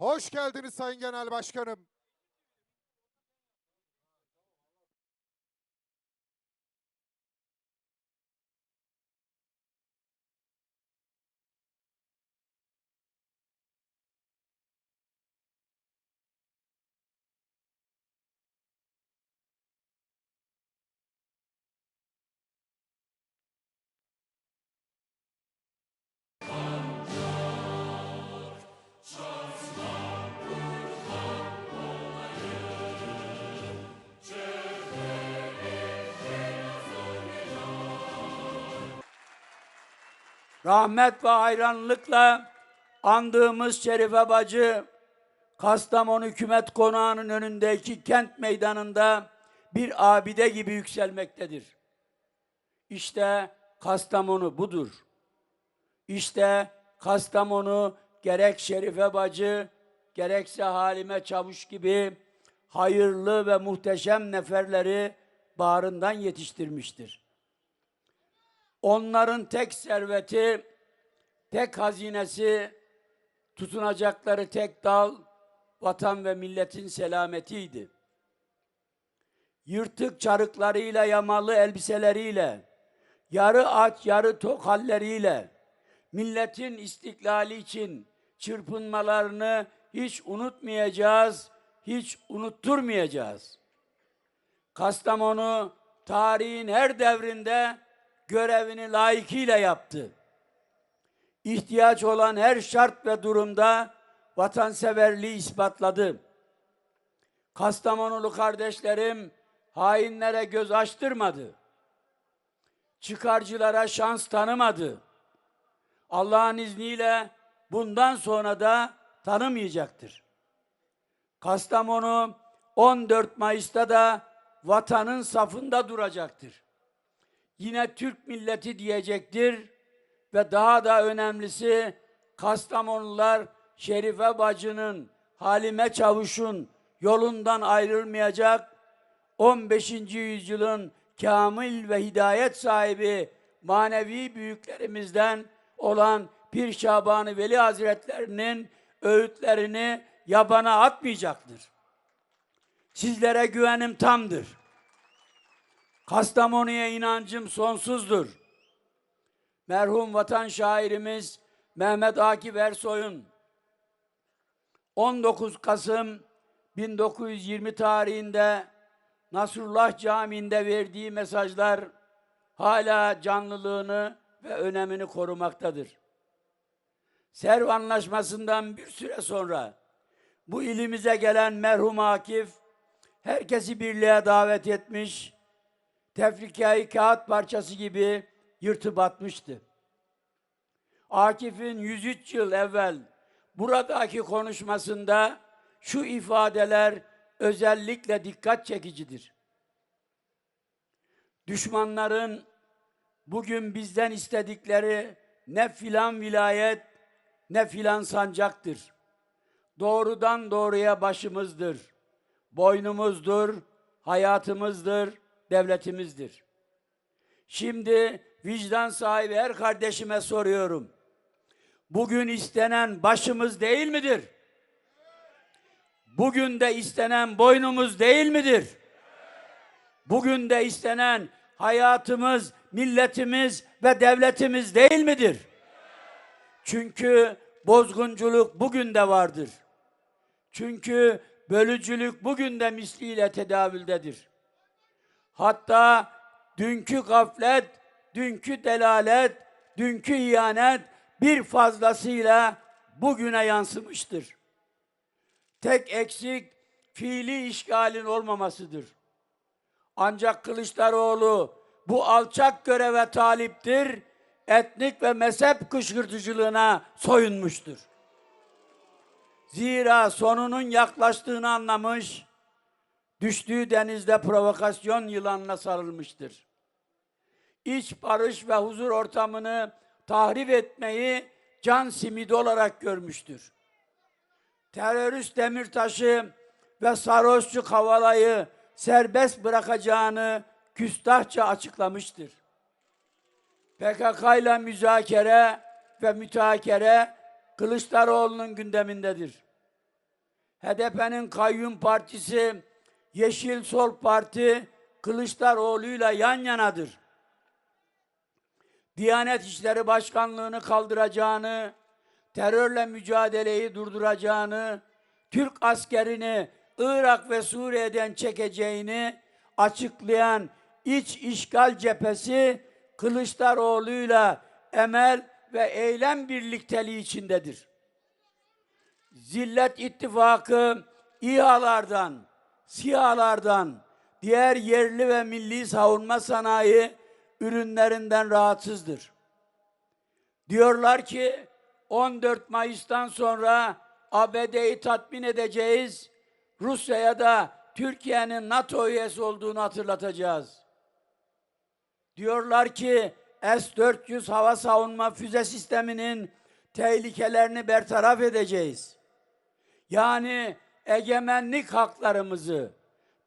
Hoş geldiniz Sayın Genel Başkanım. Rahmet ve hayranlıkla andığımız Şerife Bacı, Kastamonu Hükümet Konağı'nın önündeki kent meydanında bir abide gibi yükselmektedir. İşte Kastamonu budur. İşte Kastamonu gerek Şerife Bacı, gerekse Halime Çavuş gibi hayırlı ve muhteşem neferleri bağrından yetiştirmiştir. Onların tek serveti, tek hazinesi, tutunacakları tek dal, vatan ve milletin selametiydi. Yırtık çarıklarıyla, yamalı elbiseleriyle, yarı aç yarı tok halleriyle, milletin istiklali için çırpınmalarını hiç unutmayacağız, hiç unutturmayacağız. Kastamonu tarihin her devrinde görevini layıkıyla yaptı. İhtiyaç olan her şart ve durumda vatanseverliği ispatladı. Kastamonulu kardeşlerim hainlere göz açtırmadı. Çıkarcılara şans tanımadı. Allah'ın izniyle bundan sonra da tanımayacaktır. Kastamonu 14 Mayıs'ta da vatanın safında duracaktır yine Türk milleti diyecektir ve daha da önemlisi Kastamonular Şerife Bacı'nın, Halime Çavuş'un yolundan ayrılmayacak 15. yüzyılın kamil ve hidayet sahibi manevi büyüklerimizden olan Pir Şaban-ı Veli Hazretlerinin öğütlerini yabana atmayacaktır. Sizlere güvenim tamdır. Kastamonu'ya inancım sonsuzdur. Merhum vatan şairimiz Mehmet Akif Ersoy'un 19 Kasım 1920 tarihinde Nasrullah Camii'nde verdiği mesajlar hala canlılığını ve önemini korumaktadır. Serv Anlaşması'ndan bir süre sonra bu ilimize gelen merhum Akif herkesi birliğe davet etmiş, tefrikayı kağıt parçası gibi yırtıp atmıştı. Akif'in 103 yıl evvel buradaki konuşmasında şu ifadeler özellikle dikkat çekicidir. Düşmanların bugün bizden istedikleri ne filan vilayet ne filan sancaktır. Doğrudan doğruya başımızdır. Boynumuzdur, hayatımızdır, devletimizdir. Şimdi vicdan sahibi her kardeşime soruyorum. Bugün istenen başımız değil midir? Bugün de istenen boynumuz değil midir? Bugün de istenen hayatımız, milletimiz ve devletimiz değil midir? Çünkü bozgunculuk bugün de vardır. Çünkü bölücülük bugün de misliyle tedavüldedir. Hatta dünkü gaflet, dünkü delalet, dünkü ihanet bir fazlasıyla bugüne yansımıştır. Tek eksik fiili işgalin olmamasıdır. Ancak Kılıçdaroğlu bu alçak göreve taliptir, etnik ve mezhep kışkırtıcılığına soyunmuştur. Zira sonunun yaklaştığını anlamış, düştüğü denizde provokasyon yılanına sarılmıştır. İç barış ve huzur ortamını tahrip etmeyi can simidi olarak görmüştür. Terörist Demirtaş'ı ve sarhoşçu Kavala'yı serbest bırakacağını küstahça açıklamıştır. PKK ile müzakere ve müteakere Kılıçdaroğlu'nun gündemindedir. HDP'nin kayyum partisi Yeşil Sol Parti Kılıçdaroğlu'yla yan yanadır. Diyanet İşleri Başkanlığı'nı kaldıracağını, terörle mücadeleyi durduracağını, Türk askerini Irak ve Suriye'den çekeceğini açıklayan iç işgal cephesi Kılıçdaroğlu'yla emel ve eylem birlikteliği içindedir. Zillet İttifakı İHA'lardan, SİHA'lardan, diğer yerli ve milli savunma sanayi ürünlerinden rahatsızdır. Diyorlar ki 14 Mayıs'tan sonra ABD'yi tatmin edeceğiz. Rusya'ya da Türkiye'nin NATO üyesi olduğunu hatırlatacağız. Diyorlar ki S-400 hava savunma füze sisteminin tehlikelerini bertaraf edeceğiz. Yani egemenlik haklarımızı,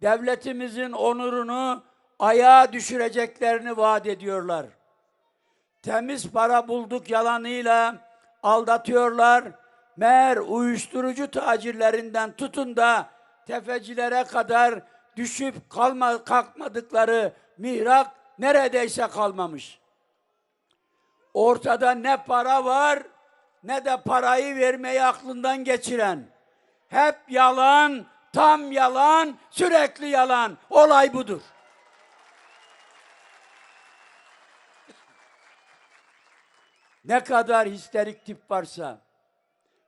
devletimizin onurunu ayağa düşüreceklerini vaat ediyorlar. Temiz para bulduk yalanıyla aldatıyorlar. Meğer uyuşturucu tacirlerinden tutun da tefecilere kadar düşüp kalma, kalkmadıkları mihrak neredeyse kalmamış. Ortada ne para var ne de parayı vermeyi aklından geçiren. Hep yalan, tam yalan, sürekli yalan. Olay budur. Ne kadar histerik tip varsa,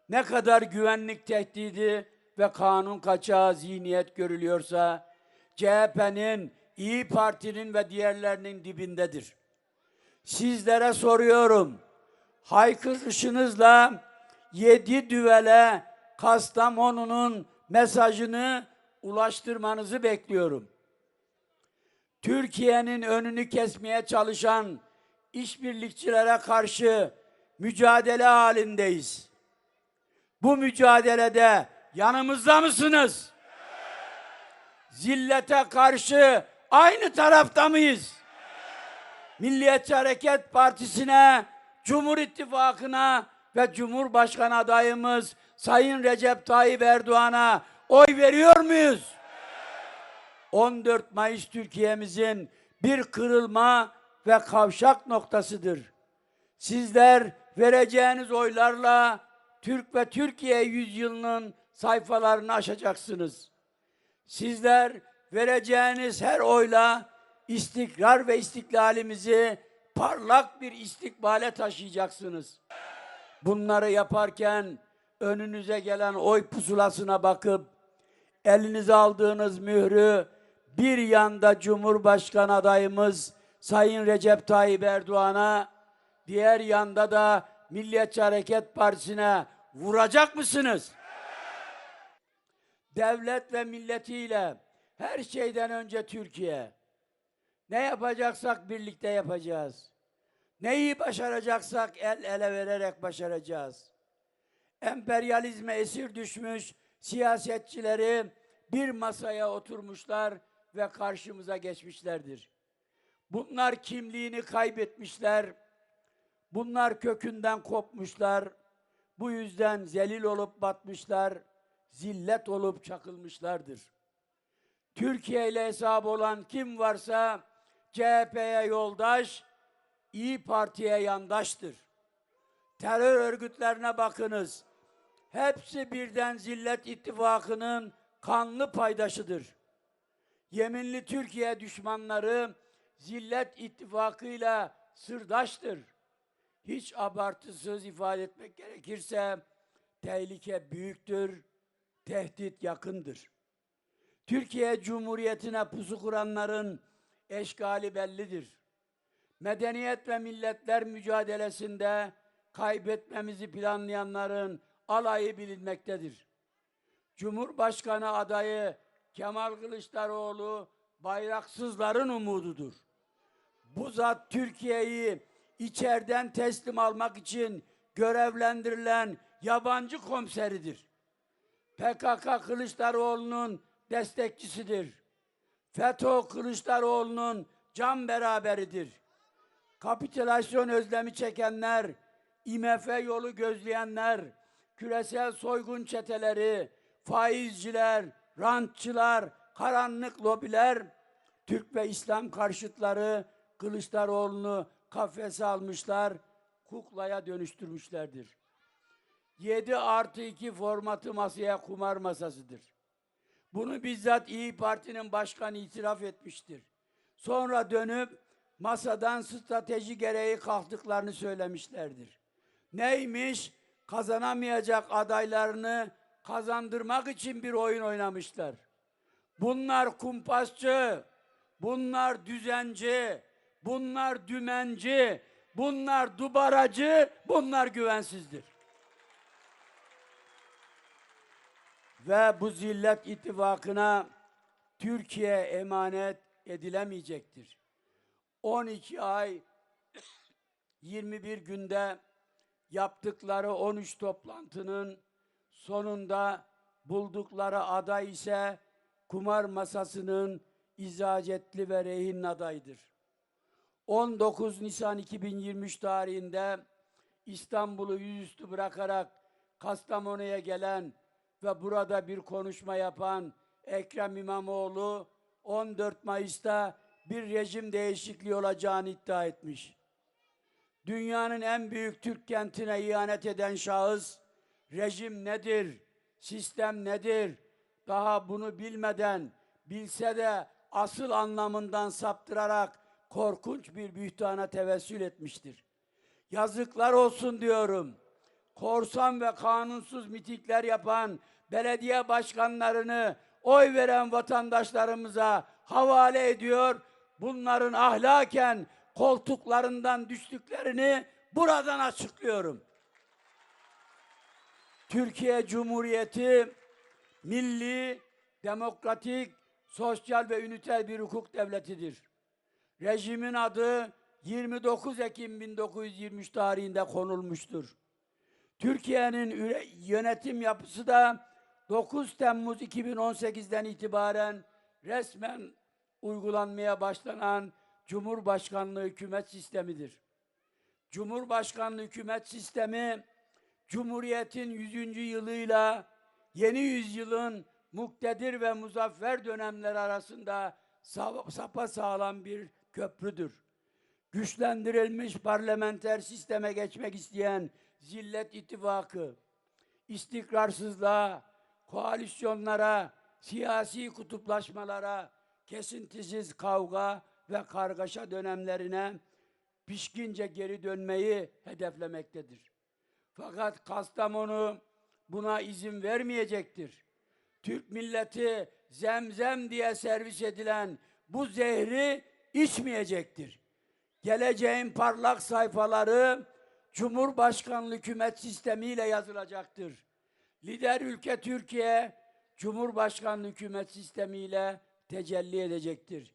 ne kadar güvenlik tehdidi ve kanun kaçağı zihniyet görülüyorsa, CHP'nin, İyi Parti'nin ve diğerlerinin dibindedir. Sizlere soruyorum, haykırışınızla yedi düvele Kastamonu'nun mesajını ulaştırmanızı bekliyorum. Türkiye'nin önünü kesmeye çalışan işbirlikçilere karşı mücadele halindeyiz. Bu mücadelede yanımızda mısınız? Zillete karşı aynı tarafta mıyız? Milliyetçi Hareket Partisi'ne, Cumhur İttifakı'na ve Cumhurbaşkanı adayımız Sayın Recep Tayyip Erdoğan'a oy veriyor muyuz? 14 Mayıs Türkiye'mizin bir kırılma ve kavşak noktasıdır. Sizler vereceğiniz oylarla Türk ve Türkiye yüzyılının sayfalarını aşacaksınız. Sizler vereceğiniz her oyla istikrar ve istiklalimizi parlak bir istikbale taşıyacaksınız. Bunları yaparken önünüze gelen oy pusulasına bakıp elinize aldığınız mührü bir yanda Cumhurbaşkanı adayımız Sayın Recep Tayyip Erdoğan'a, diğer yanda da Milliyetçi Hareket Partisi'ne vuracak mısınız? Devlet ve milletiyle her şeyden önce Türkiye. Ne yapacaksak birlikte yapacağız. Neyi başaracaksak el ele vererek başaracağız. Emperyalizme esir düşmüş siyasetçileri bir masaya oturmuşlar ve karşımıza geçmişlerdir. Bunlar kimliğini kaybetmişler. Bunlar kökünden kopmuşlar. Bu yüzden zelil olup batmışlar. Zillet olup çakılmışlardır. Türkiye ile hesabı olan kim varsa CHP'ye yoldaş, İyi Parti'ye yandaştır. Terör örgütlerine bakınız. Hepsi birden Zillet İttifakı'nın kanlı paydaşıdır. Yeminli Türkiye düşmanları Zillet İttifakı'yla sırdaştır. Hiç abartısız ifade etmek gerekirse tehlike büyüktür, tehdit yakındır. Türkiye Cumhuriyeti'ne pusu kuranların eşgali bellidir. Medeniyet ve milletler mücadelesinde kaybetmemizi planlayanların alayı bilinmektedir. Cumhurbaşkanı adayı Kemal Kılıçdaroğlu bayraksızların umududur. Bu zat Türkiye'yi içeriden teslim almak için görevlendirilen yabancı komiseridir. PKK Kılıçdaroğlu'nun destekçisidir. FETÖ Kılıçdaroğlu'nun can beraberidir. Kapitülasyon özlemi çekenler, IMF yolu gözleyenler, küresel soygun çeteleri, faizciler, rantçılar, karanlık lobiler, Türk ve İslam karşıtları Kılıçdaroğlu'nu kafese almışlar, kuklaya dönüştürmüşlerdir. 7 artı 2 formatı masaya kumar masasıdır. Bunu bizzat İyi Parti'nin başkanı itiraf etmiştir. Sonra dönüp masadan strateji gereği kalktıklarını söylemişlerdir. Neymiş? Kazanamayacak adaylarını kazandırmak için bir oyun oynamışlar. Bunlar kumpasçı, bunlar düzenci, bunlar dümenci, bunlar dubaracı, bunlar güvensizdir. Ve bu zillet ittifakına Türkiye emanet edilemeyecektir. 12 ay 21 günde yaptıkları 13 toplantının sonunda buldukları aday ise kumar masasının izacetli ve rehin adayıdır. 19 Nisan 2023 tarihinde İstanbul'u yüzüstü bırakarak Kastamonu'ya gelen ve burada bir konuşma yapan Ekrem İmamoğlu 14 Mayıs'ta bir rejim değişikliği olacağını iddia etmiş. Dünyanın en büyük Türk kentine ihanet eden şahıs rejim nedir, sistem nedir daha bunu bilmeden bilse de asıl anlamından saptırarak korkunç bir bühtana tevessül etmiştir. Yazıklar olsun diyorum. Korsan ve kanunsuz mitikler yapan belediye başkanlarını oy veren vatandaşlarımıza havale ediyor. Bunların ahlaken koltuklarından düştüklerini buradan açıklıyorum. Türkiye Cumhuriyeti milli, demokratik, sosyal ve üniter bir hukuk devletidir. Rejimin adı 29 Ekim 1923 tarihinde konulmuştur. Türkiye'nin yönetim yapısı da 9 Temmuz 2018'den itibaren resmen uygulanmaya başlanan Cumhurbaşkanlığı hükümet sistemidir. Cumhurbaşkanlığı hükümet sistemi Cumhuriyet'in 100. yılıyla yeni yüzyılın muktedir ve muzaffer dönemleri arasında sa- sapasağlam bir köprüdür. Güçlendirilmiş parlamenter sisteme geçmek isteyen Zillet İttifakı, istikrarsızlığa, koalisyonlara, siyasi kutuplaşmalara, kesintisiz kavga ve kargaşa dönemlerine pişkince geri dönmeyi hedeflemektedir. Fakat Kastamonu buna izin vermeyecektir. Türk milleti zemzem diye servis edilen bu zehri içmeyecektir. Geleceğin parlak sayfaları Cumhurbaşkanlığı hükümet sistemiyle yazılacaktır. Lider ülke Türkiye Cumhurbaşkanlığı hükümet sistemiyle tecelli edecektir.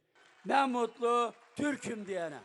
Ne mutlu Türk'üm diyene.